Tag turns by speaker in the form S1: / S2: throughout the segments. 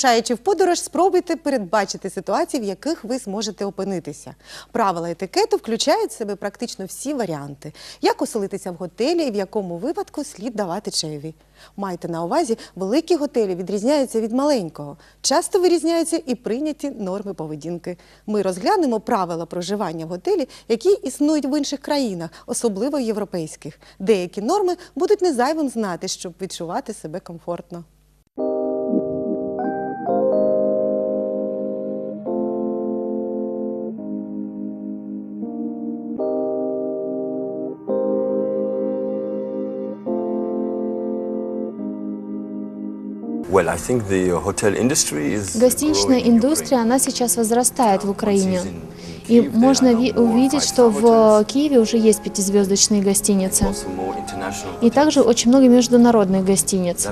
S1: Вирушаючи в подорож, спробуйте передбачити ситуації, в яких ви зможете опинитися. Правила етикету включають в себе практично всі варіанти: як оселитися в готелі і в якому випадку слід давати чайові. Майте на увазі, великі готелі відрізняються від маленького. Часто вирізняються і прийняті норми поведінки. Ми розглянемо правила проживання в готелі, які існують в інших країнах, особливо європейських. Деякі норми будуть незайвим знати, щоб відчувати себе комфортно.
S2: Гостиничная индустрия, она сейчас возрастает в Украине. И можно увидеть, что в Киеве уже есть пятизвездочные гостиницы. И также очень много международных гостиниц.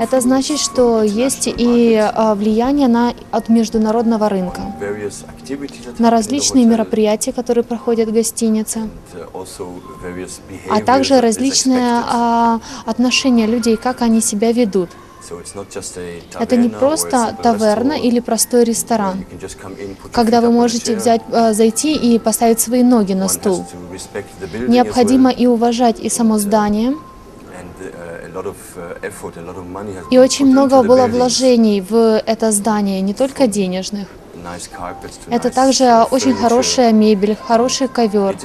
S2: Это значит, что есть и а, влияние на, от международного рынка, на различные мероприятия, которые проходят в
S3: гостиницы,
S2: а также различные а, отношения людей, как они себя ведут. Это не просто таверна или простой ресторан, когда вы можете взять, а, зайти и поставить свои ноги на стул. Необходимо и уважать и само здание, и очень много было вложений в это здание, не только денежных. Это также очень хорошая мебель, хороший ковер.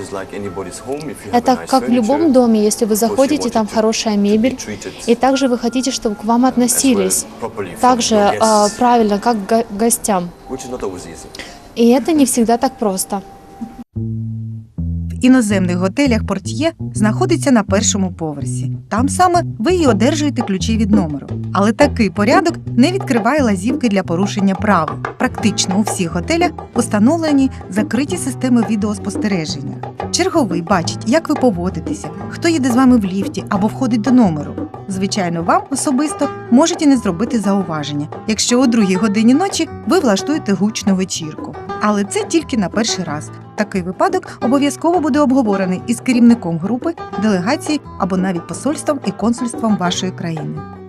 S2: Это как в любом доме, если вы заходите, там хорошая мебель, и также вы хотите, чтобы к вам относились, также а, правильно, как к гостям. И это не всегда так просто.
S4: thank you іноземних готелях портьє знаходиться на першому поверсі. Там саме ви і одержуєте ключі від номеру. Але такий порядок не відкриває лазівки для порушення правил. Практично у всіх готелях установлені закриті системи відеоспостереження. Черговий бачить, як ви поводитеся, хто їде з вами в ліфті або входить до номеру. Звичайно, вам особисто можуть і не зробити зауваження, якщо о другій годині ночі ви влаштуєте гучну вечірку. Але це тільки на перший раз. Такий випадок обов'язково буде обговорений із керівником групи, делегації або навіть посольством і консульством вашої країни.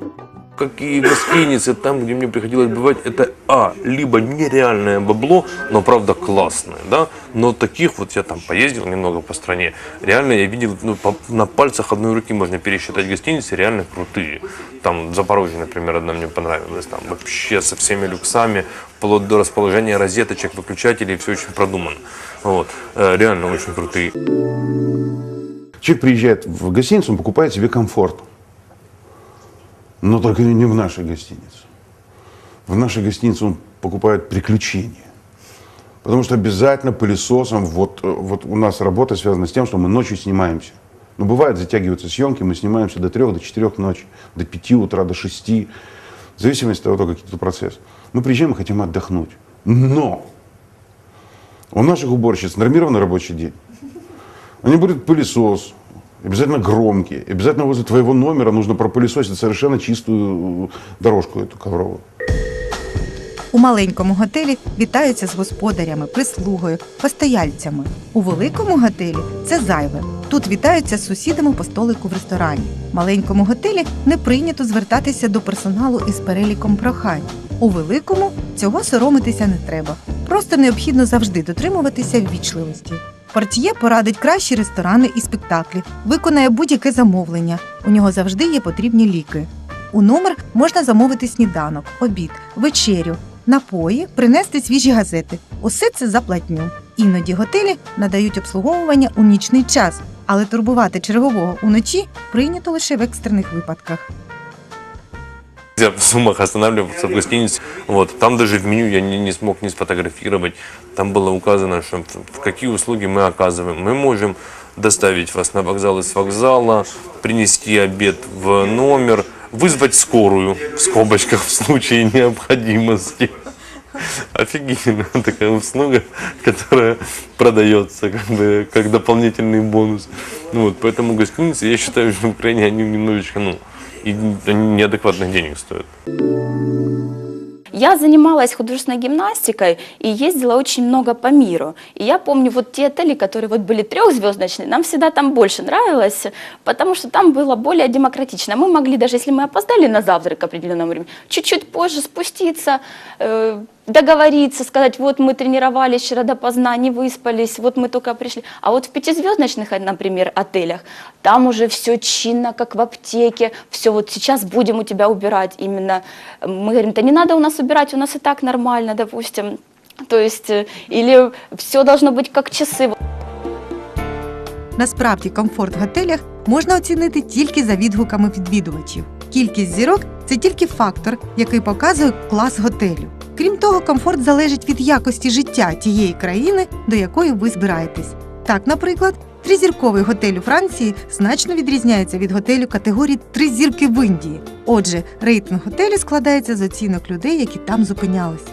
S5: Какие гостиницы, там, где мне приходилось бывать, это, а, либо нереальное бабло, но, правда, классное, да, но таких вот я там поездил немного по стране, реально я видел, ну, по- на пальцах одной руки можно пересчитать гостиницы, реально крутые. Там Запорожье, например, одна мне понравилась, там вообще со всеми люксами, вплоть до расположения розеточек, выключателей, все очень продумано. Вот, Э, реально очень крутые.
S6: Человек приезжает в гостиницу, он покупает себе комфорт. Но только не в нашей гостинице. В нашей гостинице он покупает приключения. Потому что обязательно пылесосом, вот, э, вот у нас работа связана с тем, что мы ночью снимаемся. Ну, бывает, затягиваются съемки, мы снимаемся до трех, до четырех ночи, до пяти утра, до шести. В зависимости от того, какой это процесс. Мы приезжаем и хотим отдохнуть. Но у наших уборщиц нормированный рабочий день. Они будут пылесос, обязательно громкий, обязательно возле твоего номера нужно пропылесосить совершенно чистую э, дорожку эту ковровую.
S4: У маленькому готелі вітаються з господарями, прислугою, постояльцями. У великому готелі це зайве. Тут вітаються з сусідами по столику в ресторані. В маленькому готелі не прийнято звертатися до персоналу із переліком прохань. У великому цього соромитися не треба. Просто необхідно завжди дотримуватися ввічливості. Портьє порадить кращі ресторани і спектаклі, виконає будь-яке замовлення. У нього завжди є потрібні ліки. У номер можна замовити сніданок, обід, вечерю, напої, принести свіжі газети. Усе це за платню. Іноді готелі надають обслуговування у нічний час, але турбувати чергового уночі прийнято лише в екстрених випадках.
S5: Я в Сумах останавливался в гостинице, вот, там даже в меню я не, не смог не сфотографировать, там было указано, что в какие услуги мы оказываем. Мы можем доставить вас на вокзал из вокзала, принести обед в номер, вызвать скорую, в скобочках, в случае необходимости. Офигительная такая услуга, которая продается как, бы, как дополнительный бонус. Ну, вот, поэтому гостиницы, я считаю, что в Украине они немножечко, ну, и они неадекватных денег стоят.
S7: Я занималась художественной гимнастикой и ездила очень много по миру. И я помню вот те отели, которые вот были трехзвездочные, нам всегда там больше нравилось, потому что там было более демократично. Мы могли, даже если мы опоздали на завтрак к определенному времени, чуть-чуть позже спуститься, э, договориться, сказать, вот мы тренировались вчера допоздна, не выспались, вот мы только пришли. А вот в пятизвездочных, например, отелях, там уже все чинно, как в аптеке, все вот сейчас будем у тебя убирать именно. Мы говорим, да не надо у нас убирать, у нас и так нормально, допустим. То есть, э, или все должно быть как часы.
S4: Насправді комфорт в готелях можна оцінити тільки за відгуками відвідувачів. Кількість зірок це тільки фактор, який показує клас готелю. Крім того, комфорт залежить від якості життя тієї країни, до якої ви збираєтесь. Так, наприклад, тризірковий готель у Франції значно відрізняється від готелю категорії три зірки в Індії. Отже, рейтинг готелю складається з оцінок людей, які там зупинялися.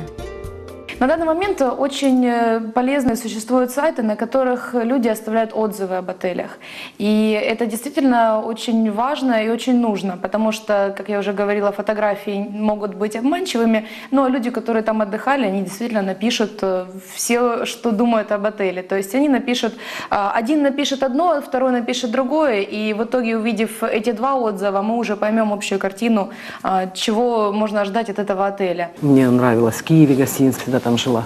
S8: На данный момент очень э, полезные существуют сайты, на которых люди оставляют отзывы об отелях. И это действительно очень важно и очень нужно, потому что, как я уже говорила, фотографии могут быть обманчивыми, но люди, которые там отдыхали, они действительно напишут э, все, что думают об отеле. То есть они напишут, один напишет одно, второй напишет другое, и в итоге, увидев эти два отзыва, мы уже поймем общую картину, чего можно ожидать от этого отеля.
S9: Мне нравилось в Киеве гостиница, там жила.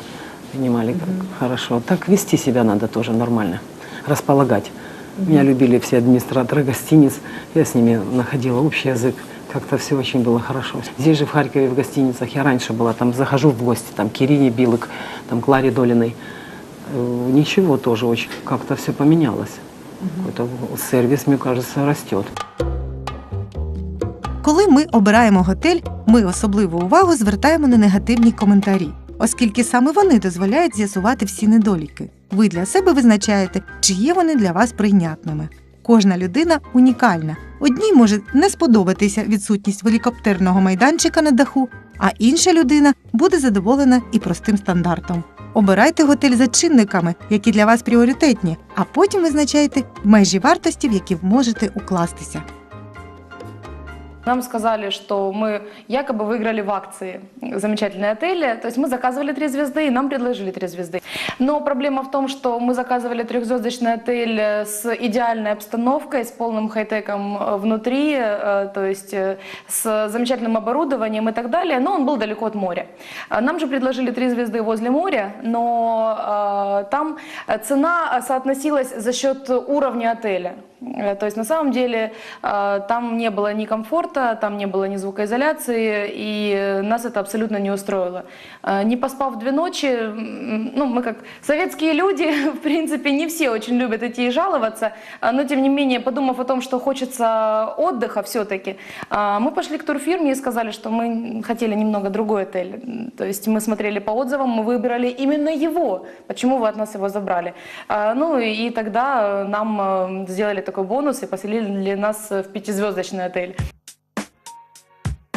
S9: Понимали, как хорошо. Так вести себя надо тоже нормально, располагать. Меня любили все администраторы гостиниц, я с ними находила общий язык. Как-то все очень было хорошо. Здесь же в Харькове в гостиницах я раньше была, там захожу в гости, там к Ирине Билык, там к Ларе Долиной. Э, Ничего тоже очень, как-то все поменялось. Какой-то сервис, мне кажется, растет.
S4: Коли ми обираємо готель, ми особливу увагу звертаємо на негативні коментарі, оскільки саме вони дозволяють з'ясувати всі недоліки. Ви для себе визначаєте, чи є вони для вас прийнятними. Кожна людина унікальна. Одній може не сподобатися відсутність великоптерного майданчика на даху, а інша людина буде задоволена і простим стандартом. Обирайте готель за чинниками, які для вас пріоритетні, а потім визначайте межі вартості, в які можете укластися.
S8: Нам сказали, что мы якобы выиграли в акции замечательные отели. То есть мы заказывали три звезды, и нам предложили три звезды. Но проблема в том, что мы заказывали трехзвездочный отель э, с идеальной обстановкой, с полным хай-теком э, внутри, э, то есть э, с замечательным оборудованием и так далее, но он был далеко от моря. А Нам же предложили три звезды возле моря, но э, там э, цена соотносилась за счет уровня отеля. Э, То есть на самом деле э, там не было ни комфорта, там не было ни звукоизоляции, и нас это абсолютно не устроило. Э, Не поспав две ночи, ну мы как советские люди, в принципе, не все очень любят идти и жаловаться, но тем не менее, подумав о том, что хочется отдыха все-таки, мы пошли к турфирме и сказали, что мы хотели немного другой отель. То есть мы смотрели по отзывам, мы выбрали именно его. Почему вы от нас его забрали? Ну и тогда нам сделали такой бонус и поселили нас в пятизвездочный отель.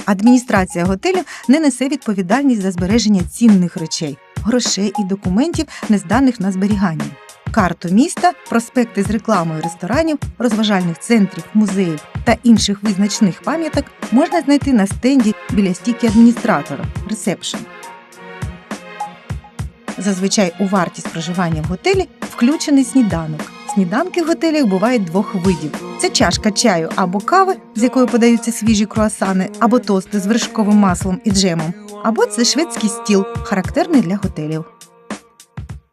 S4: Адміністрація готелю не несе відповідальність за збереження цінних речей, грошей і документів, не зданих на зберігання. Карту міста, проспекти з рекламою ресторанів, розважальних центрів, музеїв та інших визначних пам'яток можна знайти на стенді біля стійки адміністратора ресепшн. Зазвичай у вартість проживання в готелі включений сніданок. Сніданки в готелях бувають двох видів: це чашка чаю або кави, з якою подаються свіжі круасани, або тости з вершковим маслом і джемом, або це шведський стіл, характерний для готелів.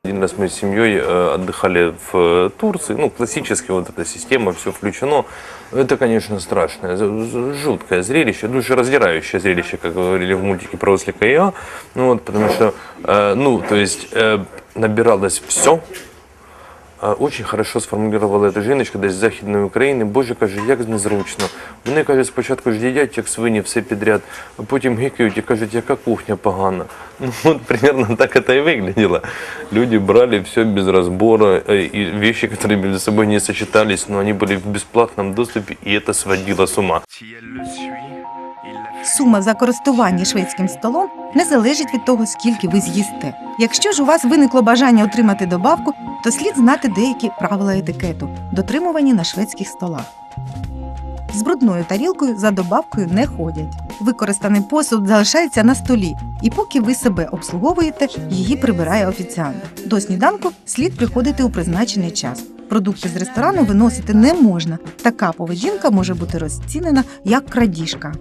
S5: Один раз мы с семьей э, отдыхали в э, Турции, ну, классическая вот эта система, все включено. Это, конечно, страшное, з- з- жуткое зрелище, душераздирающее зрелище, как говорили в мультике про ослика и я. Ну, вот, потому что, э, ну, то есть, э, набиралось все, Очень хорошо сформулювала эта жіночка десь з Західної України. Боже, каже, як незручно. Вони, каже, спочатку ж їдять, як свині, все підряд, а потім гикають і кажуть, яка кухня погана. Ну, от примерно так это и выглядело. Люди брали все без разбора, э, и вещи, которые между собой не сочетались, но они были в бесплатном доступе, и это сводило с ума.
S4: Сума за користування шведським столом не залежить від того, скільки ви з'їсте. Якщо ж у вас виникло бажання отримати добавку, то слід знати деякі правила етикету, дотримувані на шведських столах. З брудною тарілкою за добавкою не ходять. Використаний посуд залишається на столі, і поки ви себе обслуговуєте, її прибирає офіціант. До сніданку слід приходити у призначений час. Продукти з ресторану виносити не можна. Така поведінка може бути розцінена як крадіжка.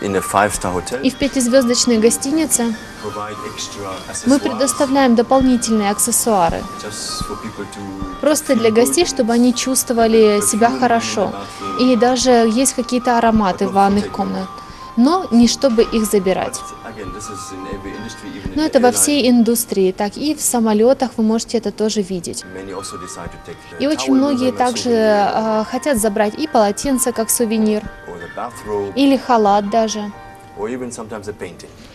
S2: и в пятизвездочной гостинице мы предоставляем дополнительные аксессуары. Просто для гостей, чтобы они чувствовали себя хорошо. И даже есть какие-то ароматы в ванных комнатах но не чтобы их забирать. Но это во всей индустрии, так и в самолетах вы можете это тоже видеть. И очень многие также а, хотят забрать и полотенце как сувенир, или халат даже,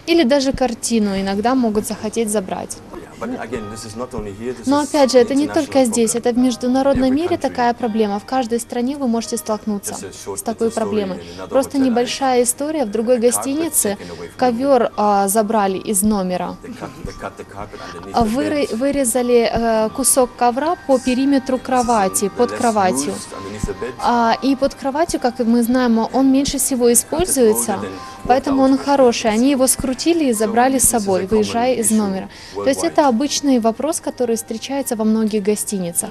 S2: или даже картину иногда могут захотеть забрать. Но опять же, это не только здесь, это в международном мире такая проблема. В каждой стране вы можете столкнуться с такой проблемой. Просто небольшая история. В другой гостинице ковер а, забрали из номера. А
S3: вы,
S2: вырезали а, кусок ковра по периметру кровати, под кроватью. А, и под кроватью, как мы знаем, он меньше всего используется. поэтому он хороший. Они его скрутили и забрали с собой, выезжая из номера. То есть это обычный вопрос, который встречается во многих гостиницах.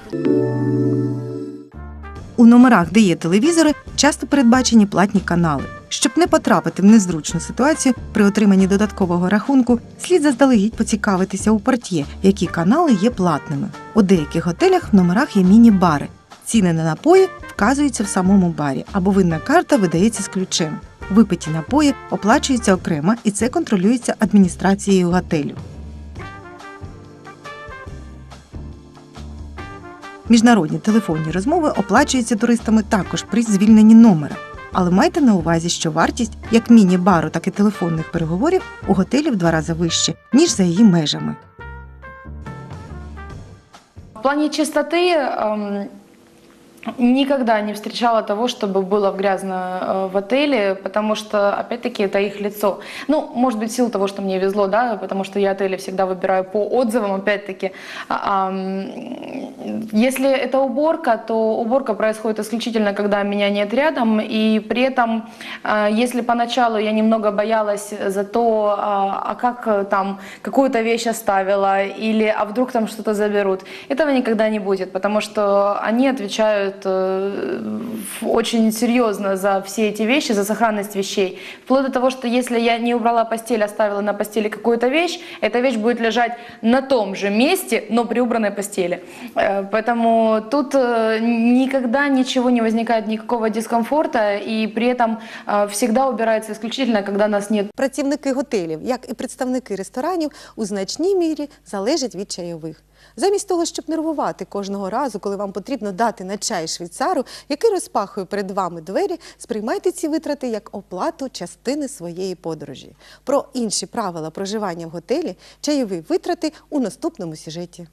S4: У номерах, де є телевізори, часто передбачені платні канали. Щоб не потрапити в незручну ситуацію при отриманні додаткового рахунку, слід заздалегідь поцікавитися у портє, які канали є платними. У деяких готелях в номерах є міні-бари. Ціни на напої вказуються в самому барі, або винна карта видається з ключем. Випиті напої оплачуються окремо, і це контролюється адміністрацією готелю. Міжнародні телефонні розмови оплачуються туристами також при звільненні номера. Але майте на увазі, що вартість як міні-бару, так і телефонних переговорів у готелі в два рази вище, ніж за її межами.
S8: В плане чистоты эм, никогда не встречала того, чтобы было грязно э, в отеле, потому что, опять-таки, это их лицо. Ну, может быть, в силу того, что мне везло, да, потому что я отели всегда выбираю по отзывам, опять-таки. А, Если это уборка, то уборка происходит исключительно, когда меня нет рядом, и при этом, э, если поначалу я немного боялась за то, а а как э, там какую-то вещь оставила, или а вдруг там что-то заберут, этого никогда не будет, потому что они отвечают э, очень серьезно за все эти вещи, за сохранность вещей. Вплоть до того, что если я не убрала постель, оставила на постели какую-то вещь, эта вещь будет лежать на том же месте, но при убранной постели. Э, Поэтому тут э, никогда ничего не возникает, никакого дискомфорта, и при этом э, всегда убирается исключительно, когда нас нет
S1: Працівники готелів, як і представники ресторанів, у значній мірі залежать від чайових. Замість того, щоб нервувати кожного разу, коли вам потрібно дати на чай швейцару, який розпахує перед вами двері, сприймайте ці витрати як оплату частини своєї подорожі. Про інші правила проживання в готелі, чайові витрати у наступному сюжеті.